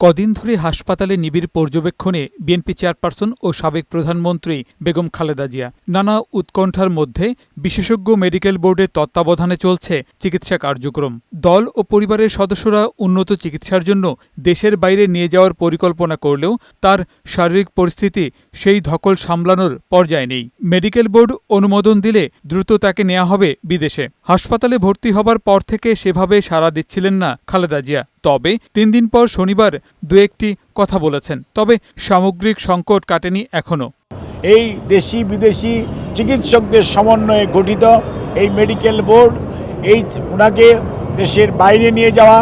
কদিন ধরে হাসপাতালে নিবিড় পর্যবেক্ষণে বিএনপি চেয়ারপারসন ও সাবেক প্রধানমন্ত্রী বেগম খালেদা জিয়া। নানা উৎকণ্ঠার মধ্যে বিশেষজ্ঞ মেডিকেল বোর্ডের তত্ত্বাবধানে চলছে চিকিৎসা কার্যক্রম। দল ও পরিবারের সদস্যরা উন্নত চিকিৎসার জন্য দেশের বাইরে নিয়ে যাওয়ার পরিকল্পনা করলেও তার শারীরিক পরিস্থিতি সেই ধকল সামলানোর পর্যায়ে নেই। মেডিকেল বোর্ড অনুমোদন দিলে দ্রুত তাকে নেওয়া হবে বিদেশে। হাসপাতালে ভর্তি হবার পর থেকে সেভাবে সাড়া দিচ্ছিলেন না খালেদা জিয়া। তবে তিন দিন পর শনিবার দু একটি কথা বলেছেন, তবে সামগ্রিক সংকট কাটেনি এখনও এই দেশি বিদেশি চিকিৎসকদের সমন্বয়ে গঠিত এই মেডিকেল বোর্ড, এই ওনাকে দেশের বাইরে নিয়ে যাওয়া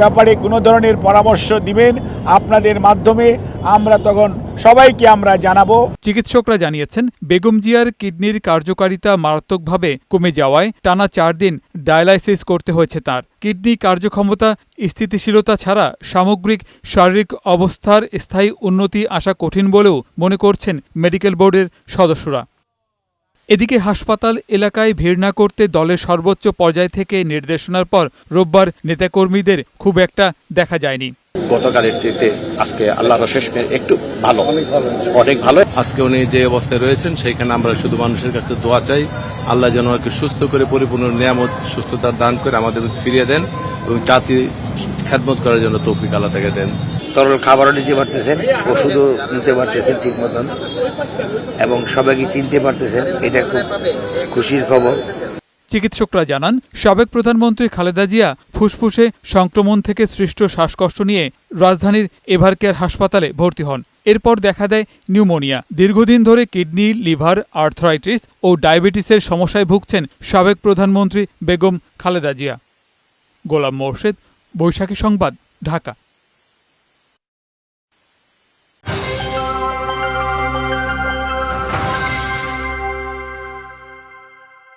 ব্যাপারে কোনো ধরনের পরামর্শ দিবেন আপনাদের মাধ্যমে আমরা তখন সবাইকে আমরা জানাব। চিকিৎসকরা জানিয়েছেন, বেগম জিয়ার কিডনির কার্যকারিতা মারাত্মকভাবে কমে যাওয়ায় টানা চার দিন ডায়ালাইসিস করতে হয়েছে তার। কিডনি কার্যক্ষমতা, স্থিতিশীলতা ছাড়া সামগ্রিক শারীরিক অবস্থার স্থায়ী উন্নতি আসা কঠিন বলেও মনে করছেন মেডিকেল বোর্ডের সদস্যরা। এদিকে হাসপাতাল এলাকায় ভিড় না করতে দলের সর্বোচ্চ পর্যায় থেকে নির্দেশনার পর রোববার নেতাকর্মীদের খুব একটা দেখা যায়নি। গতকালের চেয়ে আজকে আল্লাহর শেষ একটু ভালো। অনেক ভালো। আজকে উনি যে অবস্থায় রয়েছেন সেইখানে আমরা শুধু মানুষের কাছে দোয়া চাই আল্লাহ যেন ওকে সুস্থ করে পরিপূর্ণ নিয়ামত সুস্থতার দান করে আমাদের ফিরিয়ে দেন এবং জাতি খেদমত করার জন্য তৌফিক আল্লাহ থেকে দেন। তরল খাবারও নিতে পারতেছেন ওষুধও নিতে পারতেছেন ঠিক মতন এবং সবাইকে চিনতে পারতেছেন এটা খুব খুশির খবর। চিকিৎসকরা জানান, সাবেক প্রধানমন্ত্রী খালেদা জিয়া ফুসফুসে সংক্রমণ থেকে সৃষ্ট শ্বাসকষ্ট নিয়ে রাজধানীর এভারকেয়ার হাসপাতালে ভর্তি হন। এরপর দেখা দেয় নিউমোনিয়া। দীর্ঘদিন ধরে কিডনি, লিভার, আর্থরাইটিস ও ডায়াবেটিসের সমস্যায় ভুগছেন সাবেক প্রধানমন্ত্রী বেগম খালেদা জিয়া। গোলাম মোর্শেদ, বৈশাখী সংবাদ, ঢাকা।